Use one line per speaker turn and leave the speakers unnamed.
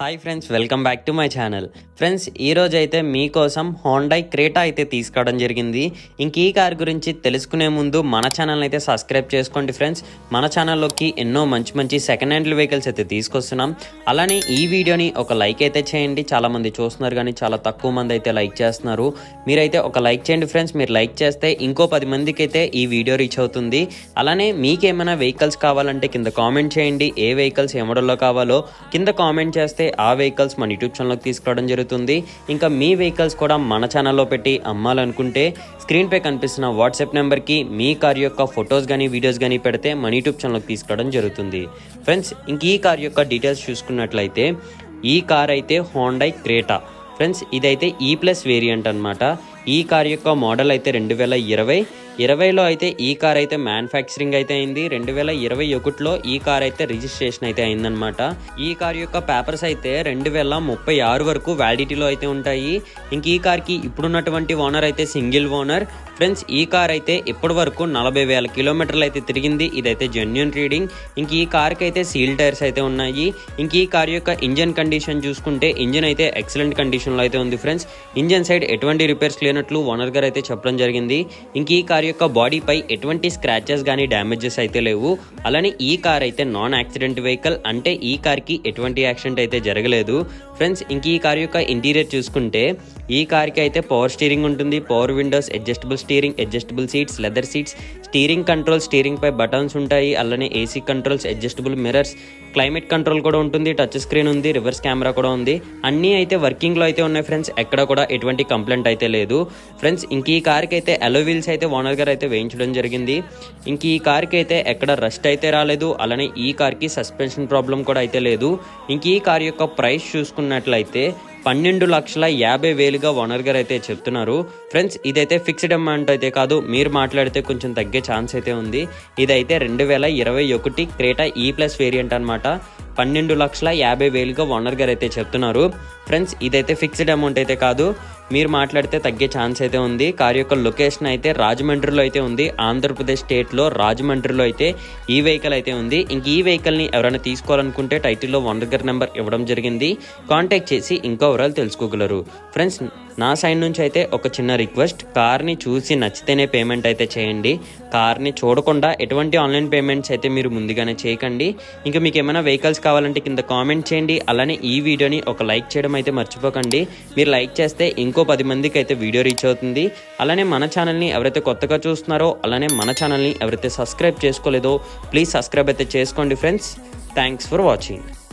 Hi friends welcome back to my channel friends ఈ అయితే మీకోసం హోండై క్రేటా అయితే తీసుకోవడం జరిగింది. ఇంక ఈ కార్ గురించి తెలుసుకునే ముందు మన ఛానల్ అయితే సబ్స్క్రైబ్ చేసుకోండి ఫ్రెండ్స్ మన ఛానల్లోకి ఎన్నో మంచి మంచి సెకండ్ హ్యాండ్ వెహికల్స్ అయితే తీసుకొస్తున్నాం. అలానే ఈ వీడియోని ఒక లైక్ అయితే చేయండి. చాలామంది చూస్తున్నారు కానీ చాలా తక్కువ మంది అయితే లైక్ చేస్తున్నారు. మీరైతే ఒక లైక్ చేయండి ఫ్రెండ్స్ మీరు లైక్ చేస్తే ఇంకో పది మందికి అయితే ఈ వీడియో రీచ్ అవుతుంది. అలానే మీకేమైనా వెహికల్స్ కావాలంటే కింద కామెంట్ చేయండి. ఏ వెహికల్స్ ఏ మోడల్లో కావాలో కింద కామెంట్ చేస్తే ఆ వెహికల్స్ మన యూట్యూబ్ ఛానల్కి తీసుకురావడం జరుగుతుంది. ఇంకా మీ వెహికల్స్ కూడా మన ఛానల్లో పెట్టి అమ్మాలనుకుంటే స్క్రీన్పై కనిపిస్తున్న వాట్సాప్ నెంబర్కి మీ కార్ యొక్క ఫొటోస్ కానీ వీడియోస్ కానీ పెడితే మన యూట్యూబ్ ఛానల్కి తీసుకురావడం జరుగుతుంది. ఫ్రెండ్స్ ఇంక ఈ కార్ యొక్క డీటెయిల్స్ చూసుకున్నట్లయితే ఈ కార్ అయితే హోండై క్రేటా ఫ్రెండ్స్ ఇదైతే e ఈ ప్లస్ వేరియంట్ అనమాట ఈ కార్ యొక్క మోడల్ అయితే రెండు వేల ఇరవై. ఇరవైలో అయితే ఈ కార్ అయితే మ్యానుఫ్యాక్చరింగ్ అయితే అయింది. రెండు వేల ఇరవై ఒకటిలో ఈ కార్ అయితే రిజిస్ట్రేషన్ అయితే అయిందనమాట ఈ కార్ యొక్క పేపర్స్ అయితే రెండు వేల ముప్పై ఆరు వరకు వ్యాలిడిటీలో అయితే ఉంటాయి. ఇంక ఈ కార్కి ఇప్పుడున్నటువంటి ఓనర్ అయితే సింగిల్ ఓనర్ ఫ్రెండ్స్ ఈ కార్ అయితే ఇప్పటి వరకు నలభై వేల కిలోమీటర్లు అయితే తిరిగింది. ఇదైతే జెన్యున్ రీడింగ్ ఇంక ఈ కార్కి అయితే సీల్ టైర్స్ అయితే ఉన్నాయి. ఇంక ఈ కార్ యొక్క ఇంజన్ కండిషన్ చూసుకుంటే ఇంజన్ అయితే ఎక్సలెంట్ కండిషన్లో అయితే ఉంది ఫ్రెండ్స్ ఇంజన్ సైడ్ ఎటువంటి రిపేర్స్ లేనట్లు ఓనర్ గారు అయితే చెప్పడం జరిగింది. ఇంక ఈ కార్ యొక్క బాడీపై ఎటువంటి స్క్రాచెస్ కానీ డ్యామేజెస్ అయితే లేవు. అలానే ఈ కార్ అయితే నాన్ యాక్సిడెంట్ వెహికల్ అంటే ఈ కార్కి ఎటువంటి యాక్సిడెంట్ అయితే జరగలేదు. ఫ్రెండ్స్ ఇంక ఈ కార్ యొక్క ఇంటీరియర్ చూసుకుంటే ఈ కార్కి అయితే పవర్ స్టీరింగ్ ఉంటుంది. Power windows adjustable steering adjustable seats leather seats steering control steering పై బటన్స్ ఉంటాయి. అలానే AC controls adjustable mirrors climate control కూడా ఉంటుంది. టచ్ స్క్రీన్ ఉంది రివర్స్ కెమెరా కూడా ఉంది. అన్నీ అయితే వర్కింగ్లో అయితే ఉన్నాయి ఫ్రెండ్స్ ఎక్కడ కూడా ఎటువంటి కంప్లైంట్ అయితే లేదు. ఫ్రెండ్స్ ఇంక ఈ కార్కి అయితే అలో వీల్స్ అయితే ఓనర్ గారు అయితే వేయించడం జరిగింది. ఇంక ఈ కార్కి అయితే ఎక్కడ రస్ట్ అయితే రాలేదు. అలానే ఈ కార్కి సస్పెన్షన్ ప్రాబ్లం కూడా అయితే లేదు. ఇంక ఈ కార్ యొక్క ప్రైస్ చూసుకున్నట్లయితే పన్నెండు లక్షల యాభై వేలుగా ఓనర్ గారు అయితే చెప్తున్నారు. ఫ్రెండ్స్ ఇదైతే ఫిక్స్డ్ అమౌంట్ అయితే కాదు. మీరు మాట్లాడితే కొంచెం తగ్గే ఛాన్స్ అయితే ఉంది. ఇదైతే రెండు వేల ఇరవై ఒకటి క్రేటా ఈ ప్లస్ వేరియంట్ అనమాట పన్నెండు లక్షల యాభై వేలుగా ఓనర్ గారు అయితే చెప్తున్నారు. ఫ్రెండ్స్ ఇదైతే ఫిక్స్డ్ అమౌంట్ అయితే కాదు. మీరు మాట్లాడితే తగ్గే ఛాన్స్ అయితే ఉంది. కార్ యొక్క లొకేషన్ అయితే రాజమండ్రిలో అయితే ఉంది. ఆంధ్రప్రదేశ్ స్టేట్లో రాజమండ్రిలో అయితే ఈ వెహికల్ అయితే ఉంది. ఇంక ఈ వెహికల్ని ఎవరైనా తీసుకోవాలనుకుంటే టైటిల్లో ఓనర్ గారి నెంబర్ ఇవ్వడం జరిగింది. కాంటాక్ట్ చేసి ఇంకా వివరాలు తెలుసుకోగలరు. ఫ్రెండ్స్ నా సైడ్ నుంచి అయితే ఒక చిన్న రిక్వెస్ట్. కార్ని చూసి నచ్చితేనే పేమెంట్ అయితే చేయండి. కార్ని చూడకుండా ఎటువంటి ఆన్లైన్ పేమెంట్స్ అయితే మీరు ముందుగానే చేయకండి. ఇంకా మీకు ఏమైనా వెహికల్స్ కావాలంటే కింద కామెంట్ చేయండి. అలానే ఈ వీడియోని ఒక లైక్ చేయడం అయితే మర్చిపోకండి. మీరు లైక్ చేస్తే ఇంకో పది మందికి అయితే వీడియో రీచ్ అవుతుంది. అలానే మన ఛానల్ని ఎవరైతే కొత్తగా చూస్తున్నారో అలానే మన ఛానల్ని ఎవరైతే సబ్స్క్రైబ్ చేసుకోలేదో ప్లీజ్ సబ్స్క్రైబ్ అయితే చేసుకోండి ఫ్రెండ్స్. Thanks for watching